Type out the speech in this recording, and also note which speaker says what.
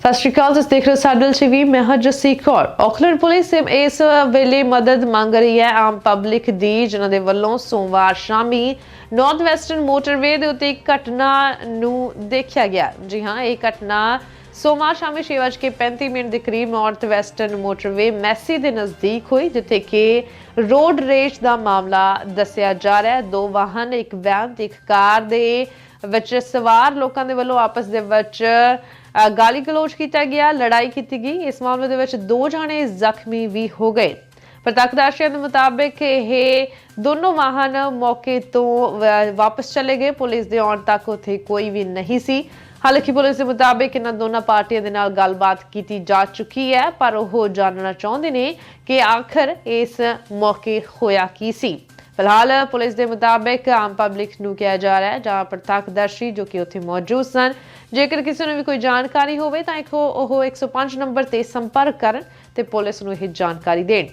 Speaker 1: ਸਤਿ ਸ਼੍ਰੀ ਅਕਾਲ, ਤੁਸੀਂ ਦੇਖ ਰਹੇ ਹੋ ਸਾਡਲ ਟੀਵੀ। ਮੈਂ ਹਾਂ ਜਸੀ ਕੌਰ। ਔਕਲੈਂਡ ਪੁਲਿਸ ਇਸ ਵੇਲੇ ਮਦਦ ਮੰਗ ਰਹੀ ਹੈ ਆਮ ਪਬਲਿਕ ਦੀ, ਜਿਨ੍ਹਾਂ ਦੇ ਵੱਲੋਂ ਸੋਮਵਾਰ ਸ਼ਾਮੀ ਨਾਰਥ ਵੈਸਟਰਨ ਮੋਟਰਵੇ ਦੇ ਉੱਤੇ ਇੱਕ ਘਟਨਾ ਨੂੰ ਦੇਖਿਆ ਗਿਆ। ਜੀ ਹਾਂ, ਇਹ ਘਟਨਾ ਸੋਮਵਾਰ ਸ਼ਾਮੀ 6:35 ਮਿੰਟ ਦੇ ਕਰੀਬ ਨਾਰਥ ਵੈਸਟਰਨ ਮੋਟਰਵੇ ਮੈਸੀ ਦੇ ਨਜ਼ਦੀਕ ਹੋਈ, ਜਿੱਥੇ ਕਿ ਰੋਡ ਰੇਜ ਦਾ ਮਾਮਲਾ ਦੱਸਿਆ ਜਾ ਰਿਹਾ ਹੈ। ਦੋ ਵਾਹਨ, ਇੱਕ ਵੈਨ ਤੇ ਇੱਕ ਕਾਰ ਦੇ ਵਿੱਚ ਸਵਾਰ ਲੋਕਾਂ ਦੇ ਵੱਲੋਂ ਆਪਸ ਦੇ ਵਿੱਚ ਗਾਲੀ ਗਲੋਚ ਕੀਤਾ ਗਿਆ, ਲੜਾਈ ਕੀਤੀ ਗਈ। ਇਸ ਮਾਮਲੇ ਦੇ ਵਿੱਚ ਦੋ ਜਾਣੇ ਜ਼ਖਮੀ ਵੀ ਹੋ ਗਏ। ਪ੍ਰਤੱਖਦਰਸ਼ੀਆਂ ਦੇ ਮੁਤਾਬਕ ਇਹ ਦੋਨੋਂ ਵਾਹਨ ਮੌਕੇ ਤੋਂ ਵਾਪਸ ਚਲੇ ਗਏ। ਪੁਲਿਸ ਦੇ ਆਉਣ ਤੱਕ ਉੱਥੇ ਕੋਈ ਵੀ ਨਹੀਂ ਸੀ। ਹਾਲਾਂਕਿ ਪੁਲਿਸ ਦੇ ਮੁਤਾਬਕ ਇਹਨਾਂ ਦੋਨਾਂ ਪਾਰਟੀਆਂ ਦੇ ਨਾਲ ਗੱਲਬਾਤ ਕੀਤੀ ਜਾ ਚੁੱਕੀ ਹੈ, ਪਰ ਉਹ ਜਾਣਨਾ ਚਾਹੁੰਦੇ ਨੇ ਕਿ ਆਖਰ ਇਸ ਮੌਕੇ ਹੋਇਆ ਕੀ ਸੀ। ਫਿਲਹਾਲ ਪੁਲਿਸ ਦੇ ਮੁਤਾਬਕ ਆਮ ਪਬਲਿਕ ਨੂੰ ਕਿਹਾ ਜਾ ਰਿਹਾ ਹੈ, ਜਾਂ ਪ੍ਰਤੱਖਦਰਸ਼ੀ ਜੋ ਕਿ ਉੱਥੇ ਮੌਜੂਦ ਸਨ। ਜੇਕਰ ਕਿਸੇ ਨੂੰ ਵੀ ਕੋਈ ਜਾਣਕਾਰੀ ਹੋਵੇ, ਤਾਂ ਇੱਕ ਉਹ ਉਹ 105 ਨੰਬਰ ਤੇ ਸੰਪਰਕ ਕਰਨ ਤੇ ਪੁਲਿਸ ਨੂੰ ਇਹ ਜਾਣਕਾਰੀ ਦੇਣ।